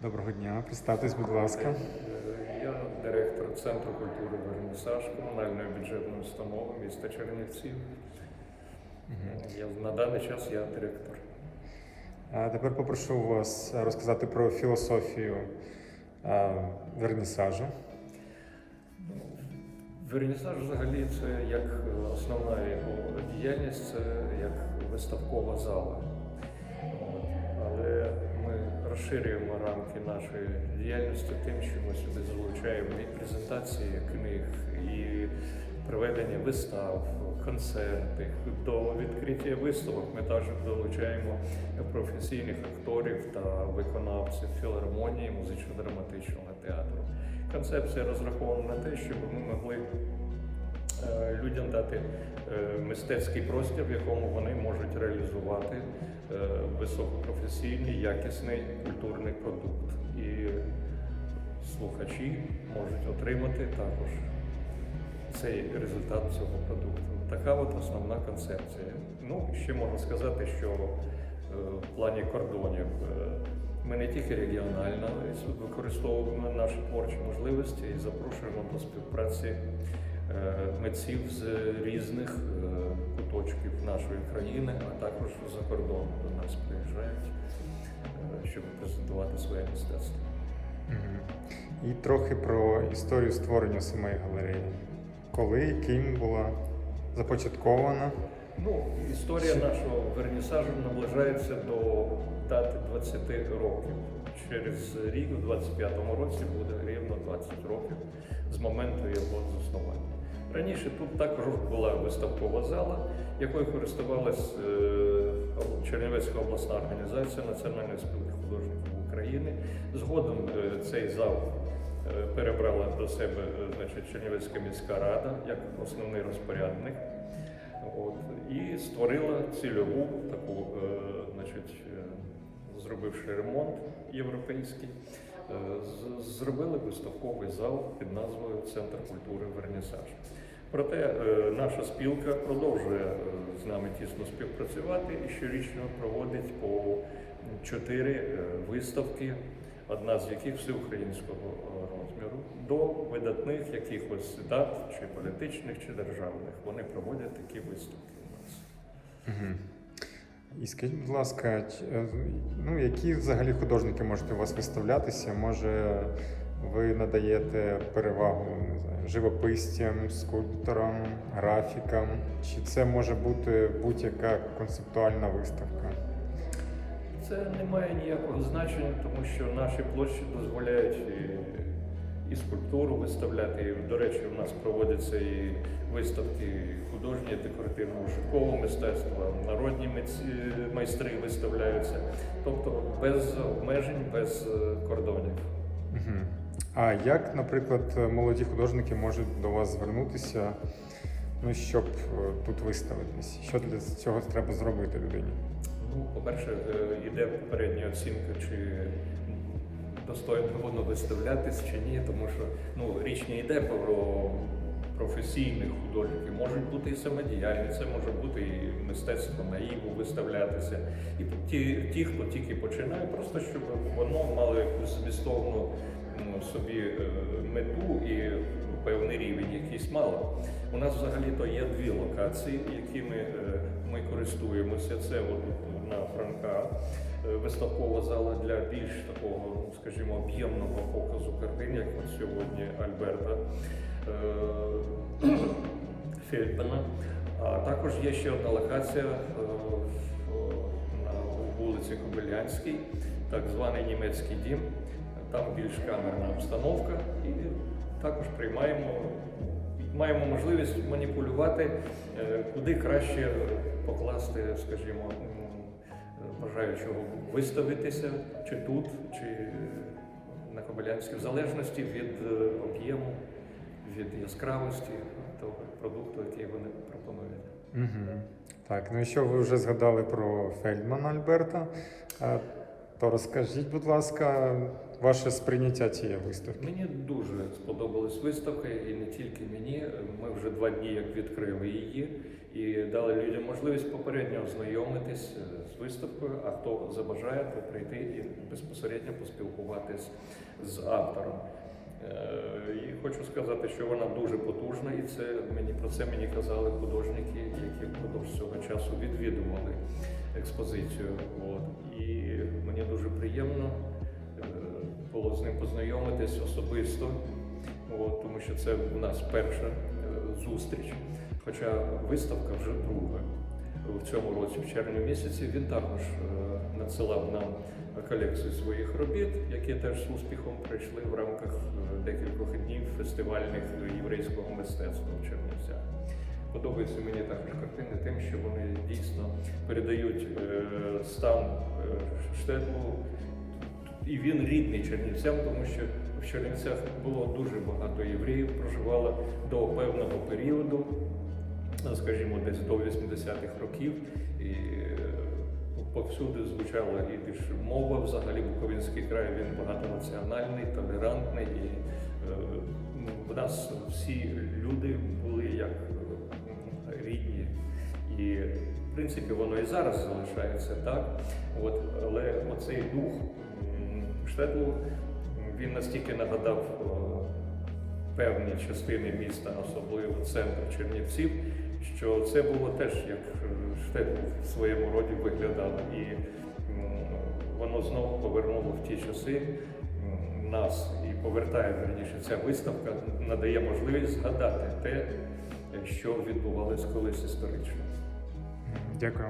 Доброго дня, представтесь, будь ласка. Я директор Центру культури Вернісаж комунальної бюджетної установи міста Чернівців. Я, на даний час я директор. А тепер попрошу вас розказати про філософію вернісажу. Вернісаж взагалі це як основна його діяльність, це як виставкова зала. Розширюємо рамки нашої діяльності тим, що ми сюди залучаємо і презентації книг, і проведення вистав, концерти. До відкриття виставок ми також долучаємо професійних акторів та виконавців філармонії музично-драматичного театру. Концепція розрахована на те, щоб ми могли е, людям дати е, мистецький простір, в якому вони можуть реалізувати високопрофесійний, якісний культурний продукт. І слухачі можуть отримати також цей результат цього продукту. Така от основна концепція. Ну, ще можна сказати, що е, в плані кордонів е, ми не тільки регіонально використовуємо наші творчі можливості і запрошуємо до співпраці е, митців з різних е, куточків нашої країни, а також за кордону до нас приїжджають, е, щоб презентувати своє мистецтво. І трохи про історію створення самої галереї. Коли ким була започаткована. Ну, історія нашого вернісажу наближається до дати 20 років. Через рік, у 25-му році, буде рівно 20 років з моменту його заснування. Раніше тут також була виставкова зала, якою користувалась е, Чернівецька обласна організація Національної спілки художників України. Згодом е, цей зал е, перебрала до себе значить, Чернівецька міська рада як основний розпорядник. От, і створила цільову таку, значить, зробивши ремонт європейський, зробили виставковий зал під назвою Центр культури Вернісаж. Проте е, наша спілка продовжує е, з нами тісно співпрацювати і щорічно проводить по чотири е, виставки, одна з яких всеукраїнського е, розміру, до видатних якихось дат, чи політичних, чи державних. Вони проводять такі виставки у нас. І скажіть, будь ласка, е, ну, які взагалі художники можуть у вас виставлятися? Може, ви надаєте перевагу не знаю, живописцям, скульпторам, графікам? Чи це може бути будь-яка концептуальна виставка? Це не має ніякого значення, тому що наші площі дозволяють і, скульптуру виставляти. До речі, у нас проводяться і виставки художнє, декоративного швидкого мистецтва, народні майстри виставляються. Тобто без обмежень, без е, кордонів. А як, наприклад, молоді художники можуть до вас звернутися, ну, щоб е, тут виставитись? Що для цього треба зробити людині? Ну, по-перше, е, йде попередня оцінка, чи достойно воно виставлятись чи ні, тому що ну, річ не йде про професійних художників, можуть бути і самодіяльні, це може бути і мистецтво наїву виставлятися. І ті, ті, хто тільки починає, просто щоб воно мало якусь змістовну ну, собі е, мету і певний рівень якийсь мало. У нас взагалі-то є дві локації, якими е, ми користуємося. Це от на Франка е, виставкова зала для більш такого, скажімо, об'ємного показу картин, як от сьогодні Альберта е, Фельдмана. А також є ще одна локація на вулиці Кобилянській, так званий німецький дім. Там більш камерна обстановка і також приймаємо, маємо можливість маніпулювати, е, куди краще покласти, скажімо, бажаючого виставитися, чи тут, чи на Кобилянській, в залежності від е, об'єму, від яскравості того продукту, який вони пропонують. Угу. Так, ну і що ви вже згадали про Фельдмана Альберта, е, то розкажіть, будь ласка, ваше сприйняття цієї виставки. Мені дуже сподобалась виставка, і не тільки мені. Ми вже два дні як відкрили її, і дали людям можливість попередньо ознайомитись е, з виставкою, а хто забажає, то прийти і безпосередньо поспілкуватись з автором. Е, І хочу сказати, що вона дуже потужна, і це мені про це мені казали художники, які впродовж цього часу відвідували експозицію. От. І мені дуже приємно е, було з ним познайомитись особисто, от, тому що це у нас перша е, зустріч. Хоча виставка вже друга. В цьому році, в червні місяці, він також е, надсилав нам колекцію своїх робіт, які теж з успіхом пройшли в рамках е, декількох днів фестивальних єврейського мистецтва в Чернівцях. Подобаються мені також картини тим, що вони дійсно передають стан штетлу, і він рідний чернівцям, тому що в Чернівцях було дуже багато євреїв, проживало до певного періоду, ну, скажімо, десь до 80-х років. І е, повсюди звучала і більш мова, взагалі Буковинський край він багатонаціональний, толерантний. І е, ну, в нас всі люди були як е, рідні. І в принципі воно і зараз залишається так. От, але оцей дух м, він настільки нагадав певні частини міста, особливо центр Чернівців, що це було теж як е, в своєму роді виглядав. І воно знову повернуло в ті часи нас і повертає верніше ця виставка, надає можливість згадати те, що відбувалось колись історично. Дякую.